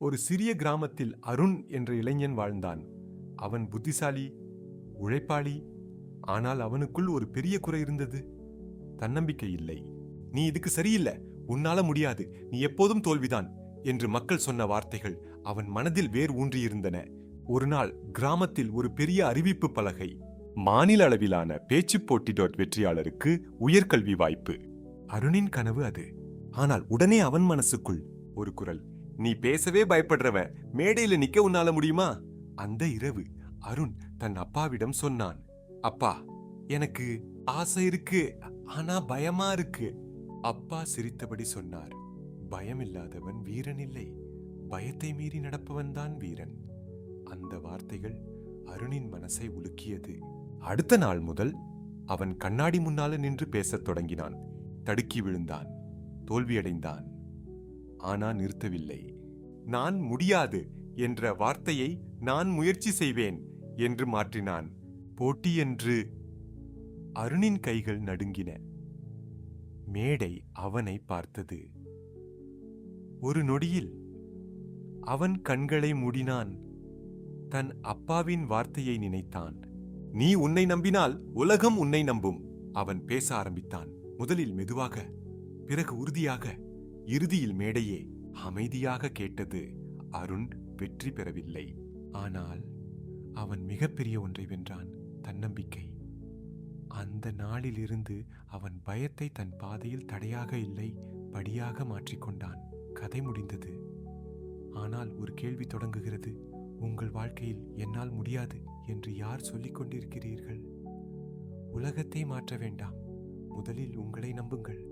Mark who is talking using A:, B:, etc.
A: ஒரு சிறிய கிராமத்தில் அருண் என்ற இளைஞன் வாழ்ந்தான். அவன் புத்திசாலி உழைப்பாளி ஆனால் அவனுக்குள் ஒரு பெரிய குறை இருந்தது. தன்னம்பிக்கை இல்லை. நீ இதுக்கு சரியில்லை. உன்னால முடியாது. நீ எப்போதும் தோல்விதான் என்று மக்கள் சொன்ன வார்த்தைகள் அவன் மனதில் வேர் ஊன்றியிருந்தன. ஒரு நாள் கிராமத்தில் ஒரு பெரிய அறிவிப்பு பலகை. மாநில அளவிலான பேச்சுப் போட்டி டாட் வெற்றியாளருக்கு உயர்கல்வி வாய்ப்பு. அருணின் கனவு அது. ஆனால் உடனே அவன் மனசுக்குள் ஒரு குரல். நீ பேசவே பயப்படுறவன். மேடையில நிக்க உன்னால முடியுமா? அந்த இரவு அருண் தன் அப்பாவிடம் சொன்னான். அப்பா எனக்கு ஆசை இருக்கு. ஆனா பயமா இருக்கு. அப்பா சிரித்தபடி சொன்னார். பயமில்லாதவன் வீரன் இல்லை. பயத்தை மீறி நடப்பவன்தான் வீரன். அந்த வார்த்தைகள் அருணின் மனசை உலுக்கியது. அடுத்த நாள் முதல் அவன் கண்ணாடி முன்னால நின்று பேசத் தொடங்கினான். தடுக்கி விழுந்தான். தோல்வியடைந்தான். ஆனா நிறுத்தவில்லை. நான் முடியாது என்ற வார்த்தையை நான் முயற்சி செய்வேன் என்று மாற்றினான். போட்டி என்று அருணின் கைகள் நடுங்கின. மேடை அவனை பார்த்தது. ஒரு நொடியில் அவன் கண்களை மூடினான். தன் அப்பாவின் வார்த்தையை நினைத்தான். நீ உன்னை நம்பினால் உலகம் உன்னை நம்பும் அவன் பேச ஆரம்பித்தான். முதலில் மெதுவாக பிறகு உறுதியாக இறுதியில் மேடையே அமைதியாக கேட்டது அருண் வெற்றி பெறவில்லை. ஆனால் அவன் மிகப்பெரிய ஒன்றை வென்றான் தன்னம்பிக்கை. அந்த நாளிலிருந்து அவன் பயத்தை தன் பாதையில் தடையாக இல்லை படியாக மாற்றிக்கொண்டான் கதை முடிந்தது. ஆனால் ஒரு கேள்வி தொடங்குகிறது. உங்கள் வாழ்க்கையில் என்னால் முடியாது என்று யார் சொல்லிக் கொண்டிருக்கிறீர்கள்? உலகத்தை மாற்ற வேண்டாம். முதலில் உங்களை நம்புங்கள்.